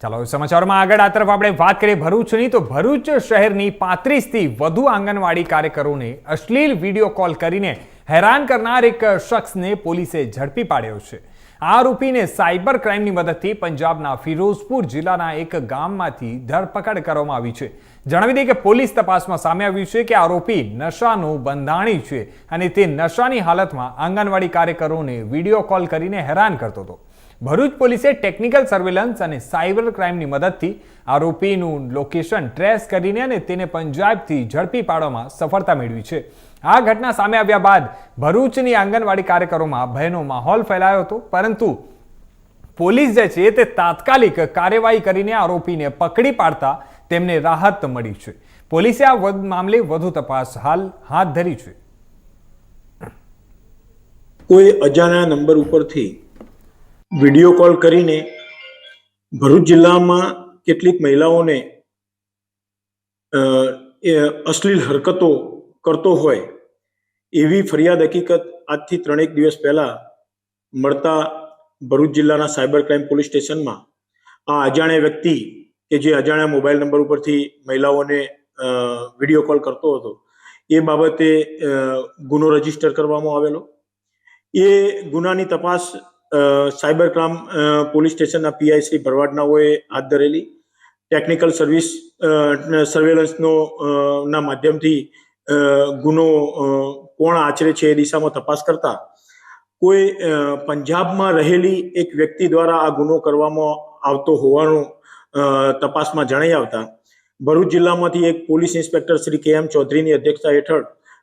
ચાલો, સમાચારોમાં આગળ આ તરફ આપણે વાત કરીએ ભરૂચની. તો ભરૂચ શહેરની પાંત્રીસથી વધુ આંગણવાડી કાર્યકરોને અશ્લીલ વીડિયો કોલ કરીને હેરાન કરનાર એક શખ્સને પોલીસે ઝડપી પાડ્યો છે. આરોપીને સાયબર ક્રાઇમની મદદથી પંજાબના ફિરોઝપુર જિલ્લાના એક ગામમાંથી ધરપકડ કરવામાં આવી છે. જણાવી દઈએ કે પોલીસ તપાસમાં સામે આવ્યું છે કે આરોપી નશાનો બંધાણી છે અને તે નશાની હાલતમાં આંગણવાડી કાર્યકરોને વીડિયો કોલ કરીને હેરાન કરતો હતો. ભરૂચ પોલીસે ટેકનિકલ સર્વેલન્સ અને સાયબર ક્રાઇમની મદદથી આરોપીનું લોકેશન ટ્રેસ કરીને અને તેને પંજાબથી ઝડપી પાડવામાં સફળતા મેળવી છે. આ ઘટના સામે આવ્યા બાદ ભરૂચની આંગણવાડી કાર્યકરોમાં ભયનો માહોલ ફેલાયો હતો, પરંતુ પોલીસ જે છે તે તાત્કાલિક કાર્યવાહી કરીને આરોપીને પકડી પાડતા તેમને રાહત મળી છે. પોલીસે આ મામલે વધુ તપાસ હાલ હાથ ધરી છે. કોઈ અજાણ્યા નંબર ઉપરથી વીડિયો કોલ કરીને ભરૂચ જિલ્લામાં કેટલીક મહિલાઓને અશ્લીલ હરકતો કરતો હોય એવી ફરિયાદ હકીકત આજથી ત્રણેક દિવસ પહેલા મળતા ભરૂચ જિલ્લાના સાયબર ક્રાઇમ પોલીસ સ્ટેશનમાં આ અજાણ્યા વ્યક્તિ કે જે અજાણ્યા મોબાઈલ નંબર ઉપરથી મહિલાઓને વીડિયો કોલ કરતો હતો, એ બાબતે ગુનો રજિસ્ટર કરવામાં આવેલો. એ ગુનાની તપાસ સાયબર ક્રાઇમ પોલીસ સ્ટેશનના પીઆઈ શ્રી ભરવાડનાઓએ હાથ ધરેલી. ટેકનિકલ સર્વિસ સર્વેલન્સનો ના માધ્યમથી ગુનો કોણ આચરે છે એ દિશામાં તપાસ કરતા. કોઈ પંજાબમાં રહેલી એક વ્યક્તિ દ્વારા આ ગુનો કરવામાં આવતો હોવાનું તપાસમાં જણાઈ આવતા. ભરૂચ જિલ્લામાંથી એક પોલીસ ઇન્સ્પેક્ટર શ્રી કે એમ ચૌધરીની અધ્યક્ષતા હેઠળ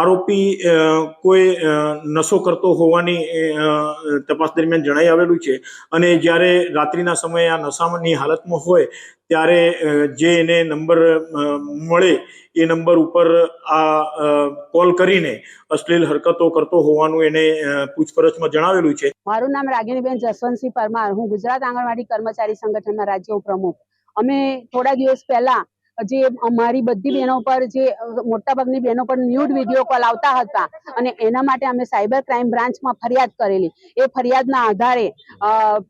આરોપી કોઈ નશો કરતો હોવાની તપાસ દરમિયાન જણાઈ આવેલું છે. અને જ્યારે રાત્રિના સમયે આ નશાની હાલતમાં હોય, ત્યારે જે એને નંબર મળે, એ નંબર ઉપર આ કોલ કરીને અશ્લીલ હરકતો કરતો હોવાનું એને પૂછપરછમાં જણાવેલું છે. મારું નામ રાગિણીબેન જસવંતસિંહ પરમાર. હું ગુજરાત આંગણવાડી કર્મચારી સંગઠનના રાજ્ય પ્રમુખ અમે થોડા દિવસ પહેલા જે અમારી બધી બહેનો પર જે મોટાભાગની બહેનો પર ન્યૂડ વીડિયો કોલ આવતા હતા અને એના માટે અમે સાયબર ક્રાઇમ બ્રાન્ચમાં ફરિયાદ કરેલી. એ ફરિયાદના આધારે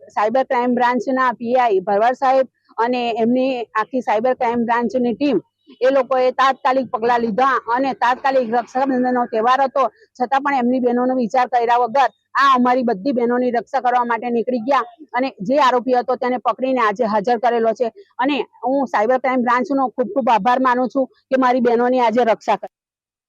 સાયબર ક્રાઇમ બ્રાન્ચના પીઆઈ ભરવાડ સાહેબ અને એમની આખી સાયબર ક્રાઇમ બ્રાન્ચની ટીમ એ લોકોએ તાત્કાલિક પગલાં લીધા અને તાત્કાલિક રક્ષાબંધનનો તહેવાર હતો. છતાં પણ એમની બહેનોનો વિચાર કર્યા વગર આ અમારી બધી બહેનોની રક્ષા કરવા માટે નીકળી ગયા અને જે આરોપી હતો તેને પકડીને આજે હાજર કરેલો છે. અને હું સાયબર ક્રાઇમ બ્રાન્ચનો ખૂબ ખૂબ આભાર માનું છું કે મારી બહેનોની આજે રક્ષા કરી.